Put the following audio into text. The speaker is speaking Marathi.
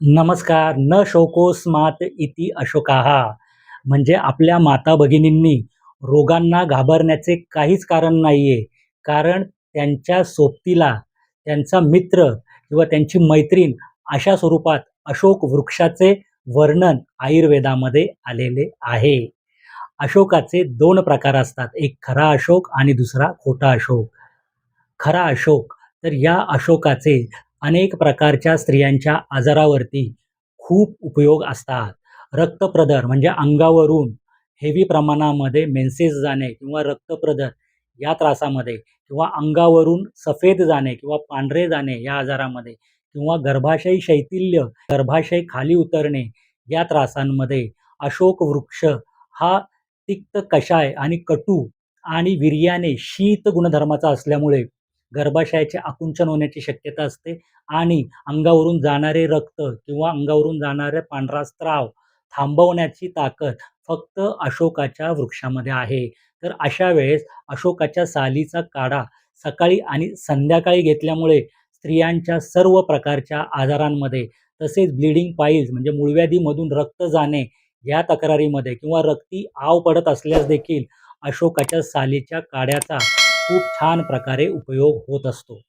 नमस्कार न शोकोस्मात इति अशोकाहा म्हणजे आपल्या माता भगिनींनी रोगांना घाबरण्याचे काहीच कारण नाही आहे कारण त्यांच्या सोबतीला त्यांचा मित्र किंवा त्यांची मैत्रीण अशा स्वरूपात अशोक वृक्षाचे वर्णन आयुर्वेदामध्ये आलेले आहे. अशोकाचे दोन प्रकार असतात. एक खरा अशोक आणि दुसरा खोटा अशोक. खरा अशोक तर या अशोकाचे अनेक प्रकारच्या स्त्रियांच्या आजारावरती खूप उपयोग असतात. रक्तप्रदर म्हणजे अंगावरून हेवी प्रमाणामध्ये मेन्सेस जाणे किंवा रक्तप्रदर या त्रासामध्ये किंवा अंगावरून सफेद जाणे किंवा पांढरे जाणे या आजारामध्ये किंवा गर्भाशय शैथिल्य गर्भाशय खाली उतरणे या त्रासांमध्ये अशोक वृक्ष हा तिक्त कषाय आणि कटू आणि वीर्याने शीत गुणधर्माचा असल्यामुळे गर्भाशयाचे आकुंचन होण्याची शक्यता असते. आणि अंगावरून जाणारे रक्त किंवा अंगावरून जाणारे पांढरा स्त्राव थांबवण्याची ताकद फक्त अशोकाच्या वृक्षामध्ये आहे. तर अशा वेळेस अशोकाच्या सालीचा काढा सकाळी आणि संध्याकाळी घेतल्यामुळे स्त्रियांच्या सर्व प्रकारच्या आजारांमध्ये तसेच ब्लिडिंग पाईल्स म्हणजे मूळव्याधीमधून रक्त जाणे या तक्रारीमध्ये किंवा रक्ती आव पडत असल्यास देखील अशोकाच्या सालीच्या काड्याचा खूप छान प्रकारे उपयोग होत असतो.